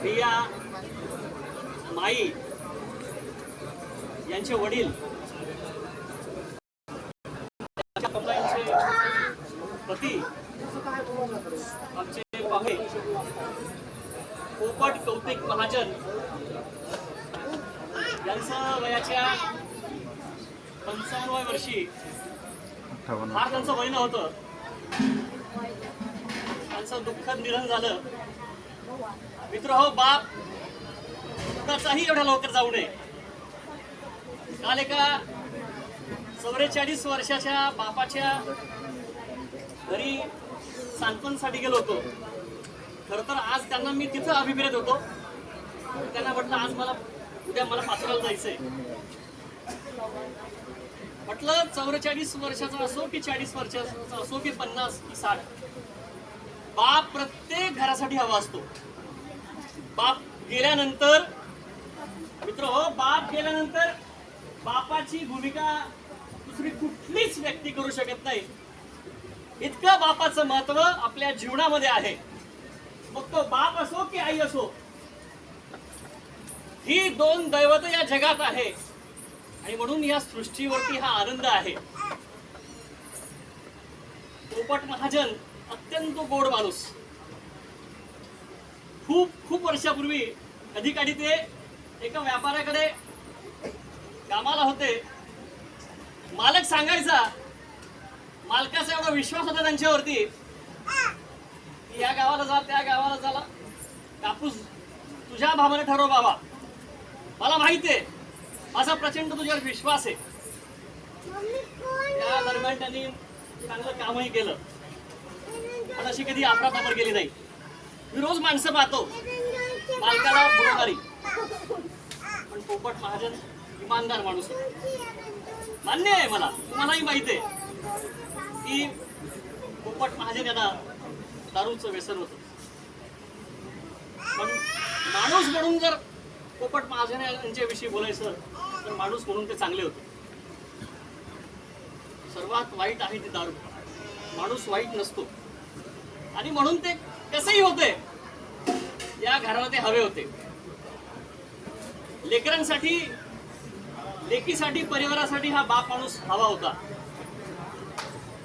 प्रिया माई यांचे वडील. पती आमचे पाहुणे. पोपट कौतिक महाजन. यांचं वयाच्या पंचावन्न वर्षी. फार त्यांचं वय नव्हतं. त्यांचं दुःखद निधन झालं. मित्र हो बाप कुणाचाही एवढ्या लवकर जाऊ नये. काल एका चौवेचाळीस वर्षाच्या बापाच्या घरी सांत्वनसाठी गेलो होतो. खरं तर आज त्यांना मी तिथं अभिप्रेत होतो. त्यांना म्हटलं आज मला उद्या मला पाचोऱ्याला जायचंय. म्हटलं चौवेचाळीस वर्षाचा असो की चाळीस वर्षाचा असो की पन्नास की साठ बाप प्रत्येक घरासाठी हवा असतो. बाप गेल्यानंतर मित्र हो बाप गेल्यानंतर बापाची भूमिका दुसरी कुठलीच व्यक्ती करू शकत नाही. इतकं बापाचं महत्त्व आपल्या जीवनामध्ये आहे. मग तो बाप असो की आई असो ही दोन दैवत या जगात आहे. आणि म्हणून या सृष्टीवरती हा आनंद आहे. पोपट महाजन अत्यंत गोड माणूस. खूप खूप वर्षापूर्वी अधिकारी ते एका व्यापाऱ्याकडे कामाला होते. मालक सांगायचा मालकाचा एवढा विश्वास होता त्यांच्यावरती. की या गावाला जा त्या गावाला झाला कापूस तुझ्या भावाने ठरव बाबा. मला माहिती आहे माझा प्रचंड तुझ्यावर विश्वास आहे. त्या दरम्यान त्यांनी चांगलं कामही केलं. पण अशी कधी आपरापापर गेली नाही. मी रोज माणसं पाहतो. मालकाला बुडवणारी. पण पोपट महाजन इमानदार माणूस मान्य आहे मला. तुम्हालाही माहिती आहे. की पोपट महाजन यांना दारूचं व्यसन होतं. पण माणूस म्हणून जर पोपट महाजन यांच्याविषयी बोलायचं तर माणूस म्हणून ते चांगले होते. सर्वात वाईट आहे ते दारू. माणूस वाईट नसतो. आणि म्हणून ते कसंही होते या घरामध्ये हवे होते. लेकरांसाठी लेकीसाठी परिवारासाठी हा बाप माणूस हवा होता.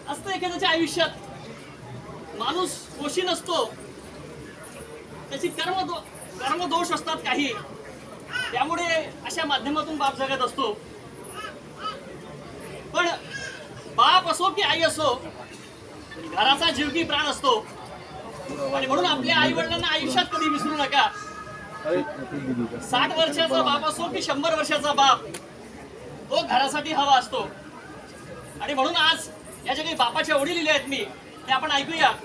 असतं एखाद्याच्या आयुष्यात. माणूस दोषी नसतो. त्याची कर्म कर्मदोष असतात काही. त्यामुळे अशा माध्यमातून बाप जगत असतो. पण बाप असो की आई असो घराचा जीवकी प्राण असतो. आणि म्हणून आपल्या आई वडिलांना आयुष्यात कधी विसरू नका. साठ वर्षाचा बाप असो की शंभर वर्षाचा बाप तो घरासाठी हवा असतो. आणि म्हणून आज या ज्या काही बापाच्या ओढी लिहिल्या आहेत मी ते आपण ऐकूया.